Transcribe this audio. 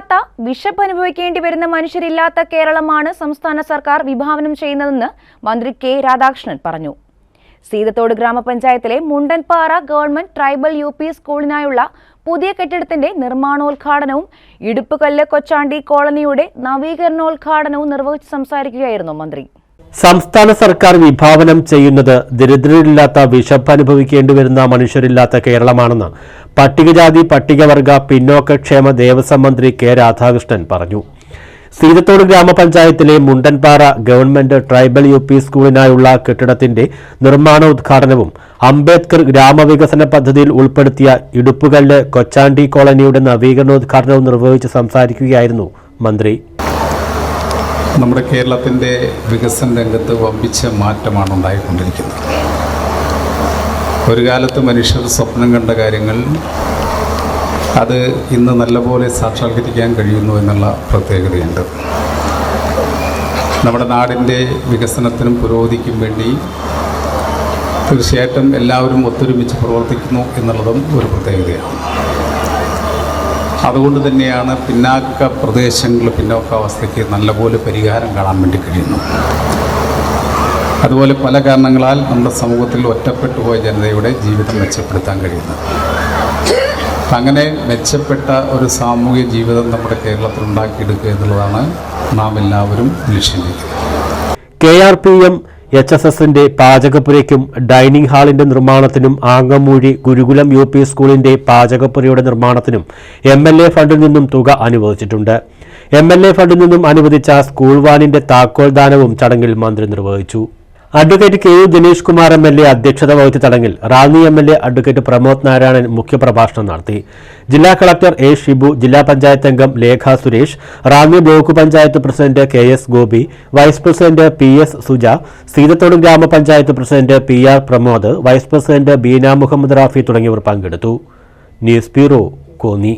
ദരിദ്രരില്ലാത്ത വിശപ്പ് അനുഭവിക്കേണ്ടി വരുന്ന മനുഷ്യരില്ലാത്ത കേരളമാണ് സംസ്ഥാന സർക്കാർ വിഭാവനം ചെയ്യുന്നതെന്ന് മന്ത്രി കെ രാധാകൃഷ്ണൻ പറഞ്ഞു. സീതത്തോട് ഗ്രാമപഞ്ചായത്തിലെ Mundanpara government tribal U P സ്കൂളിനായുള്ള പുതിയ കെട്ടിടത്തിന്റെ നിർമ്മാണോദ്ഘാടനവും ഇടുപ്പുകല്ല് കൊച്ചാണ്ടി കോളനിയുടെ നവീകരണോദ്ഘാടനവും നിർവഹിച്ച് സംസാരിക്കുകയായിരുന്നു മന്ത്രി. സംസ്ഥാന സർക്കാർ വിഭാവനം ചെയ്യുന്നത് ദരിദ്രരില്ലാത്ത വിശപ്പ് അനുഭവിക്കേണ്ടി വരുന്ന മനുഷ്യരില്ലാത്ത കേരളമാണെന്ന് പട്ടികജാതി പട്ടികവർഗ പിന്നോക്കക്ഷേമ ദേവസ്വം മന്ത്രി കെ രാധാകൃഷ്ണൻ പറഞ്ഞു. സീതത്തോട് ഗ്രാമപഞ്ചായത്തിലെ Mundanpara government tribal U P സ്കൂളിനായുള്ള കെട്ടിടത്തിന്റെ നിർമ്മാണോദ്ഘാടനവും അംബേദ്കർ ഗ്രാമവികസന പദ്ധതിയിൽ ഉൾപ്പെടുത്തിയ ഇടുപ്പുകല്ല് കൊച്ചാണ്ടി കോളനിയുടെ നവീകരണോദ്ഘാടനവും നിർവഹിച്ച് സംസാരിക്കുകയായിരുന്നു മന്ത്രി. നമ്മുടെ കേരളത്തിന്റെ വികസന രംഗത്ത് വമ്പിച്ച മാറ്റമാണ് ഉണ്ടായിക്കൊണ്ടിരിക്കുന്നത്. ഒരു കാലത്ത് മനുഷ്യർ സ്വപ്നം കണ്ട കാര്യങ്ങൾ അത് ഇന്ന് നല്ലപോലെ സാക്ഷാത്കരിക്കാൻ കഴിയുന്നു എന്നുള്ള പ്രത്യേകതയുണ്ട്. നമ്മുടെ നാടിന്റെ വികസനത്തിനും പുരോഗതിക്കും വേണ്ടി തീർച്ചയായിട്ടും എല്ലാവരും ഒത്തൊരുമിച്ച് പ്രവർത്തിക്കുന്നു എന്നുള്ളതും ഒരു പ്രത്യേകതയാണ്. അതുകൊണ്ട് തന്നെയാണ് പിന്നാക്ക പ്രദേശങ്ങൾ പിന്നോക്കാവസ്ഥയ്ക്ക് നല്ലപോലെ പരിഹാരം കാണാൻ വേണ്ടി കഴിയുന്നു. അതുപോലെ പല കാരണങ്ങളാൽ നമ്മുടെ സമൂഹത്തിൽ ഒറ്റപ്പെട്ടു പോയ ജനതയുടെ ജീവിതം മെച്ചപ്പെടുത്താൻ കഴിയുന്നു. അങ്ങനെ മെച്ചപ്പെട്ട ഒരു സാമൂഹിക ജീവിതം നമ്മുടെ കേരളത്തിൽ ഉണ്ടാക്കിയെടുക്കുക എന്നുള്ളതാണ് നാം എല്ലാവരും ലക്ഷ്യം K R P M H S എസിന്റെ പാചകപ്പുരയ്ക്കും ഡൈനിങ് ഹാളിന്റെ നിർമ്മാണത്തിനും ആങ്ങമൂഴി ഗുരുകുലം യു പി സ്കൂളിന്റെ പാചകപ്പുരയുടെ നിർമ്മാണത്തിനും എം എൽ എ ഫണ്ടിൽ നിന്നും തുക അനുവദിച്ചിട്ടുണ്ട്. എം എൽ എ ഫണ്ടിൽ നിന്നും അനുവദിച്ച സ്കൂൾ വാനിന്റെ താക്കോൽ ദാനവും ചടങ്ങിൽ മന്ത്രി നിർവഹിച്ചു. Advocate K U Dinesh Kumar M L A അധ്യക്ഷത വഹിച്ച ചടങ്ങിൽ Ranni M L A advocate Pramod Narayanan മുഖ്യപ്രഭാഷണം നടത്തി. ജില്ലാ കളക്ടർ എ ഷിബു ജില്ലാ പഞ്ചായത്ത് അംഗം Lekha Suresh Ranni block panchayat president K S Gopi vice president P S Suja Seethathodu ഗ്രാമപഞ്ചായത്ത് president P R Pramod vice president Beena Muhammad Rafi തുടങ്ങിയവർ പങ്കെടുത്തു. News bureau Konni.